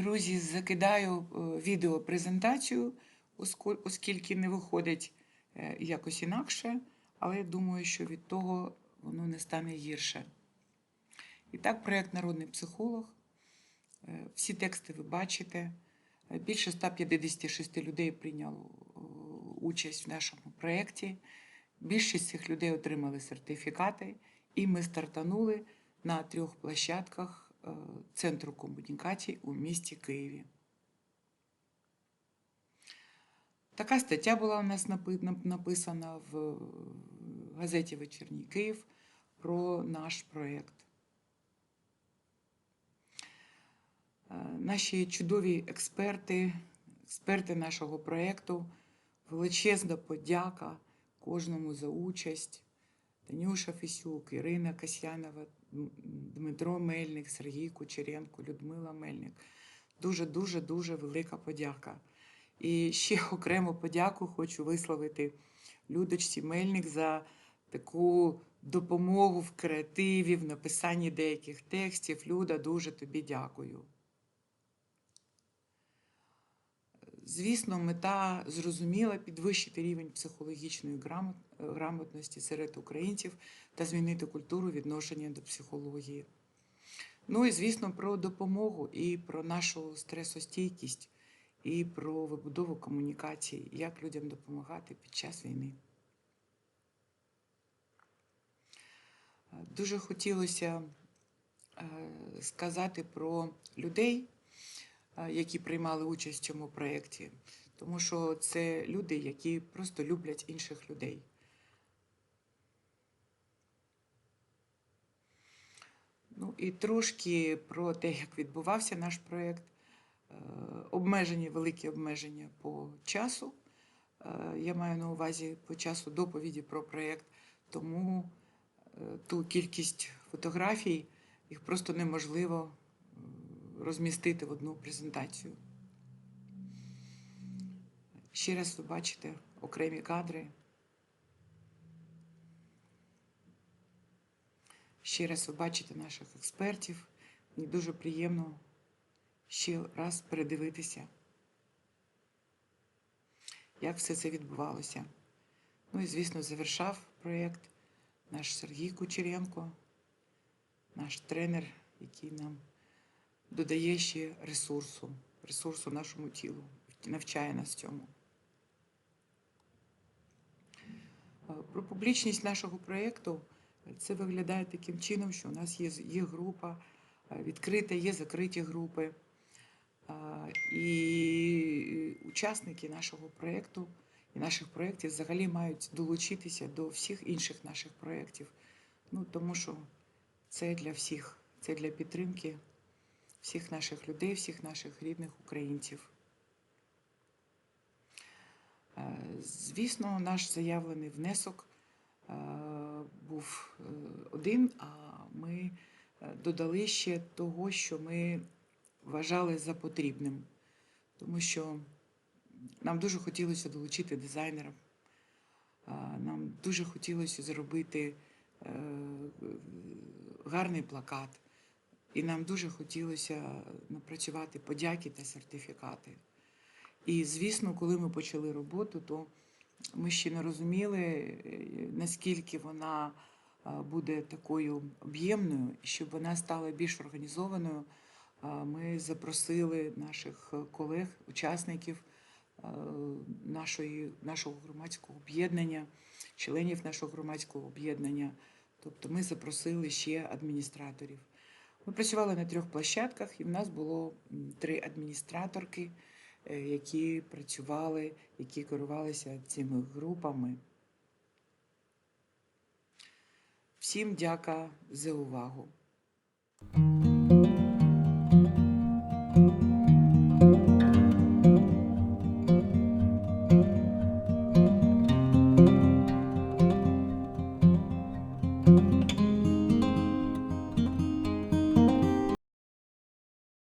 друзі, закидаю е, відеопрезентацію, оскільки не виходить е, якось інакше, але я думаю, що від того воно не стане гірше. І так, проєкт Народний психолог. Е, Всі тексти ви бачите. Більше 156 людей прийняло участь в нашому проєкті. Більшість цих людей отримали сертифікати, і ми стартанули на трьох площадках Центру комунікацій у місті Києві. Така стаття була у нас написана в газеті Вечірній Київ про наш проєкт. Е, Наші чудові експерти, експерти нашого проєкту, величезна подяка кожному за участь. Танюша Фісюк, Ірина Касьянова, Дмитро Мельник, Сергій Кучеренко, Людмила Мельник. Дуже, дуже, дуже велика подяка. І ще окрему подяку хочу висловити Людочці Мельник за таку допомогу в креативі, в написанні деяких текстів. Люда, дуже тобі дякую. Звісно, мета зрозуміла підвищити рівень психологічної грамотності серед українців та змінити культуру відношення до психології. Ну і звісно, про допомогу і про нашу стресостійкість, і про вибудову комунікацій, як людям допомагати під час війни. Дуже хотілося е, сказати про людей, які приймали участь в цьому проєкті, тому що це люди, які просто люблять інших людей. Ну і трошки про те, як відбувався наш проєкт. Е, Обмежені, великі обмеження по часу. Е, Я маю на увазі по часу доповіді про проєкт, тому е, ту кількість фотографій їх просто неможливо розмістити в одну презентацію. Ще раз ви бачите окремі кадри. Ще раз ви бачите наших експертів. Мені дуже приємно ще раз передивитися, як все це відбувалося. Ну і, звісно, завершав проєкт наш Сергій Кучеренко, наш тренер, який нам додає ще ресурсу, ресурсу нашому тілу, навчає нас цьому. Е, Про публічність нашого проєкту це виглядає таким чином, що у нас є, є група е, відкрита, є закриті групи. Е, І учасники нашого проєкту і наших проєктів взагалі мають долучитися до всіх інших наших проєктів. Ну, тому що це для всіх, це для підтримки всіх наших людей, всіх наших рідних українців. Е, Звісно, наш заявлений внесок е, був е, один, а ми додали ще того, що ми вважали за потрібним, тому що нам дуже хотілося долучити дизайнера, нам дуже хотілося зробити гарний плакат, і нам дуже хотілося напрацювати подяки та сертифікати. І звісно, коли ми почали роботу, то ми ще не розуміли, е, наскільки вона е, буде такою об'ємною, щоб вона стала більш організованою. е, Ми запросили наших колег, учасників нашої, нашого громадського об'єднання, членів нашого громадського об'єднання. Тобто ми запросили ще адміністраторів. Ми працювали на трьох площадках, і в нас було три адміністраторки, е, які працювали, які керувалися цими групами. Всім дяка за увагу.